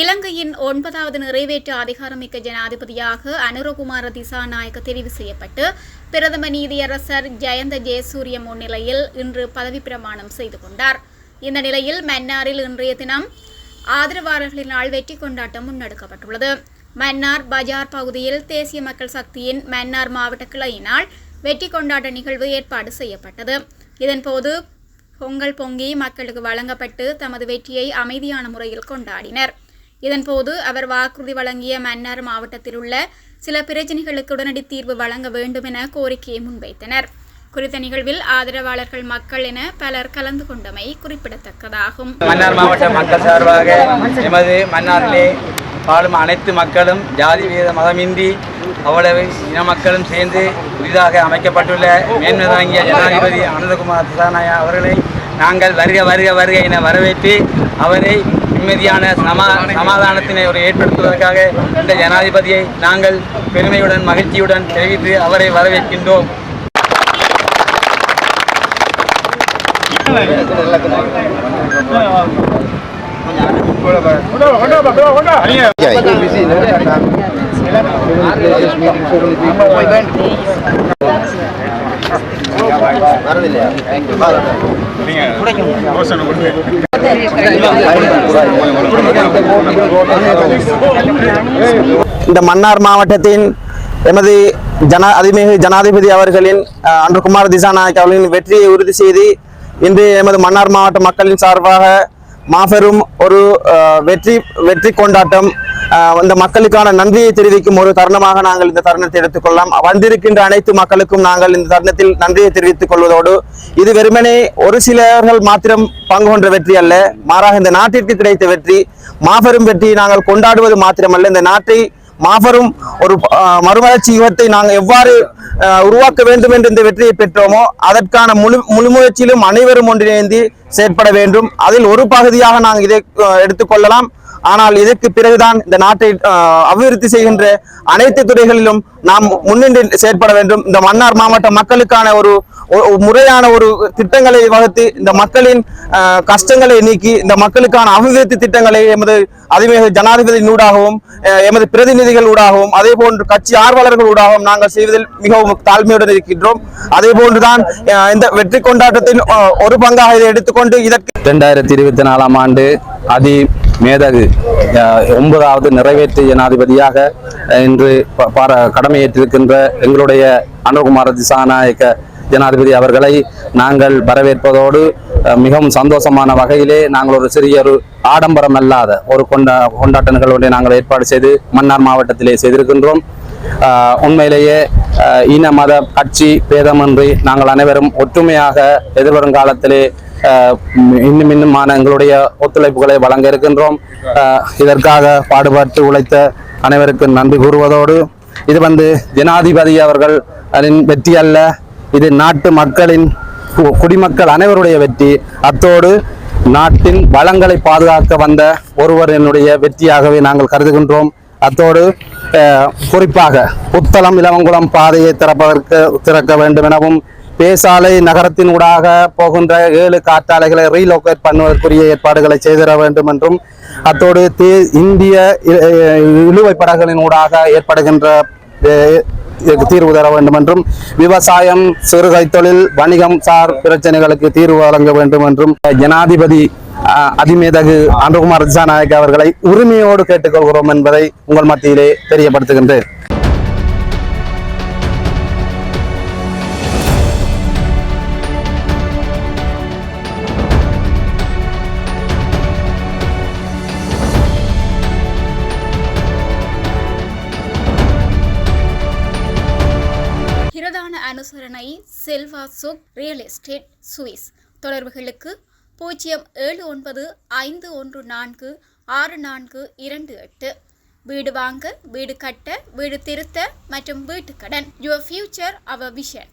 இலங்கையின் ஒன்பதாவது நிறைவேற்று அதிகாரமிக்க ஜனாதிபதியாக அனுரகுமார திசாநாயக்க தெரிவு செய்யப்பட்டு பிரதம நீதியரசர் ஜெயந்த ஜெயசூரிய முன்னிலையில் இன்று பதவி பிரமாணம் செய்து கொண்டார். இந்த நிலையில் மன்னாரில் இன்றைய தினம் ஆதரவாளர்களினால் வெற்றி கொண்டாட்டம் முன்னெடுக்கப்பட்டுள்ளது. மன்னார் பஜார் பகுதியில் தேசிய மக்கள் சக்தியின் மன்னார் மாவட்ட கிளையினால் வெற்றி கொண்டாட்ட நிகழ்வு ஏற்பாடு செய்யப்பட்டது. இதன்போது பொங்கல் பொங்கி மக்களுக்கு வழங்கப்பட்டு தமது வெற்றியை அமைதியான முறையில் கொண்டாடினர். இதன்போது அவர் வாக்குறுதி வழங்கிய மன்னார் மாவட்டத்தில் உள்ள சில பிரச்சினைகளுக்கு உடனடி தீர்வு வழங்க வேண்டும் என கோரிக்கையை முன்வைத்தனர். குறித்த நிகழ்வில் ஆதரவாளர்கள் மக்கள் என பலர் கலந்து கொண்டமை குறிப்பிடத்தக்கதாகும். மன்னார் மாவட்ட மக்கள் சார்பாக எமது மன்னாரிலே வாழும் அனைத்து மக்களும் ஜாதி வீத மதமின்றி அவ்வளவு இன மக்களும் சேர்ந்து புதிதாக அமைக்கப்பட்டுள்ள மேன்மதாங்கிய ஜனாதிபதி அனந்தகுமார் திசாநாயா அவர்களை நாங்கள் வருக வருக வருக என வரவேற்று அவரை நிம்மதியான சமா சமாதானத்தினை ஒரு ஏற்படுத்துவதற்காக இந்த ஜனாதிபதியை நாங்கள் பெருமையுடன் மகிழ்ச்சியுடன் தெரிவித்து அவரை வரவேற்கின்றோம். இந்த மன்னார் மாவட்டத்தின் எமது ஜனா அதிமிகு ஜனாதிபதி அவர்களின் அன்று குமார் திசாநாயக் அவர்களின் வெற்றியை உறுதி செய்து இன்று எமது மன்னார் மாவட்ட மக்களின் சார்பாக மாபெரும் ஒரு வெற்றி வெற்றி கொண்டாட்டம் அந்த மக்களுக்கான நன்றியை தெரிவிக்கும் ஒரு தருணமாக நாங்கள் இந்த தருணத்தை எடுத்துக்கொள்ளலாம். வந்திருக்கின்ற அனைத்து மக்களுக்கும் நாங்கள் இந்த தருணத்தில் நன்றியை தெரிவித்துக் கொள்வதோடு இது வெறுமனே ஒரு சிலர்கள் மாத்திரம் பங்கு கொண்ட வெற்றி அல்ல. மாறாக இந்த நாட்டிற்கு கிடைத்த வெற்றி மாபெரும் வெற்றியை நாங்கள் கொண்டாடுவது மாத்திரமல்ல. இந்த நாட்டை மாபெரும் ஒரு மறுமலர்ச்சி யுகத்தை நாங்கள் எவ்வாறு உருவாக்க வேண்டும் என்று இந்த வெற்றியை பெற்றோமோ அதற்கான முழு முழுமுயற்சியிலும் அனைவரும் ஒன்றிணைந்து செயற்பட வேண்டும். அதில் ஒரு பகுதியாக நாங்கள் இதை எடுத்துக்கொள்ளலாம் ஆனால் இதற்கு பிறகுதான் இந்த நாட்டை அபிவிருத்தி செய்கின்ற அனைத்து துறைகளிலும் நாம் முன்னின்று செயற்பட வேண்டும். இந்த மன்னார் மாவட்ட மக்களுக்கான ஒரு முறையான ஒரு திட்டங்களை வகுத்து இந்த மக்களின் கஷ்டங்களை நீக்கி இந்த மக்களுக்கான அபிவிருத்தி திட்டங்களை எமது அதிமுக ஜனாதிபதி ஊடாகவும் எமது பிரதிநிதிகள் ஊடாகவும் அதே போன்று கட்சி ஆர்வலர்கள் ஊடாகவும் நாங்கள் செய்வதில் மிகவும் தாழ்மையுடன் இருக்கின்றோம். அதே போன்றுதான் இந்த வெற்றி கொண்டாட்டத்தின் ஒரு பங்காக இதை எடுத்துக்கொண்டு இதற்கு ரெண்டாயிரத்தி இருபத்தி நாலாம் ஆண்டு அதி மேதகு ஒன்பதாவது நிறைவேற்று ஜனாதிபதியாக இன்று ப- கடமையேற்றிருக்கின்ற எங்களுடைய அனுகுமார திசாநாயக்க ஜனாதிபதி அவர்களை நாங்கள் வரவேற்பதோடு மிகவும் சந்தோஷமான வகையிலே நாங்கள் ஒரு சிறிய ஒரு ஆடம்பரம் அல்லாத ஒரு கொண்டா கொண்டாட்ட நிகழ்வுகளை நாங்கள் ஏற்பாடு செய்து மன்னார் மாவட்டத்திலே செய்திருக்கின்றோம். உண்மையிலேயே இன மத கட்சி பேதமின்றி நாங்கள் அனைவரும் ஒற்றுமையாக எதிர்வரும் காலத்திலே ஆஹ் இன்னும் இன்னுமான எங்களுடைய ஒத்துழைப்புகளை வழங்க இருக்கின்றோம். இதற்காக பாடுபட்டு உழைத்த அனைவருக்கும் நன்றி கூறுவதோடு இது வந்து ஜனாதிபதி அவர்கள் வெற்றி அல்ல இது நாட்டு மக்களின் கு- குடிமக்கள் அனைவருடைய வெற்றி. அத்தோடு நாட்டின் வளங்களை பாதுகாக்க வந்த ஒருவரினுடைய வெற்றியாகவே நாங்கள் கருதுகின்றோம். அத்தோடு குறிப்பாக புத்தளம் இளவங்குளம் பாதையை திறப்பதற்கு திறக்க வேண்டும் எனவும் பேசாலை நகரத்தின் ஊடாக போகின்ற ஏழு காற்றாலைகளை ரீலோகேட் பண்ணுவதற்குரிய ஏற்பாடுகளை செய்திட வேண்டும் என்றும் அத்தோடு தே இந்திய இழுவை படகுகளின் ஊடாக ஏற்படுகின்ற தீர்வு தர வேண்டும் என்றும் விவசாயம் சிறுகை தொழில் வணிகம் சார் பிரச்சனைகளுக்கு தீர்வு வழங்க வேண்டும் என்றும் ஜனாதிபதி அஹ், அதிமேதகு அனுகுமார் திசாநாயக் அவர்களை உரிமையோடு கேட்டுக்கொள்கிறோம் என்பதை உங்கள் மத்தியிலே தெரியப்படுத்துகின்றேன். பிரதான செல்வா சுக் ரியல் எஸ்டேட் சுவிஸ் தொடர்புகளுக்கு பூஜ்ஜியம் ஏழு ஒன்பது ஐந்து ஒன்று நான்கு ஆறு நான்கு இரண்டு எட்டு. வீடு வாங்க வீடு கட்ட வீடு திருத்த மற்றும் வீட்டுக்கடன் யுவர் ஃபியூச்சர் அவர் விஷன்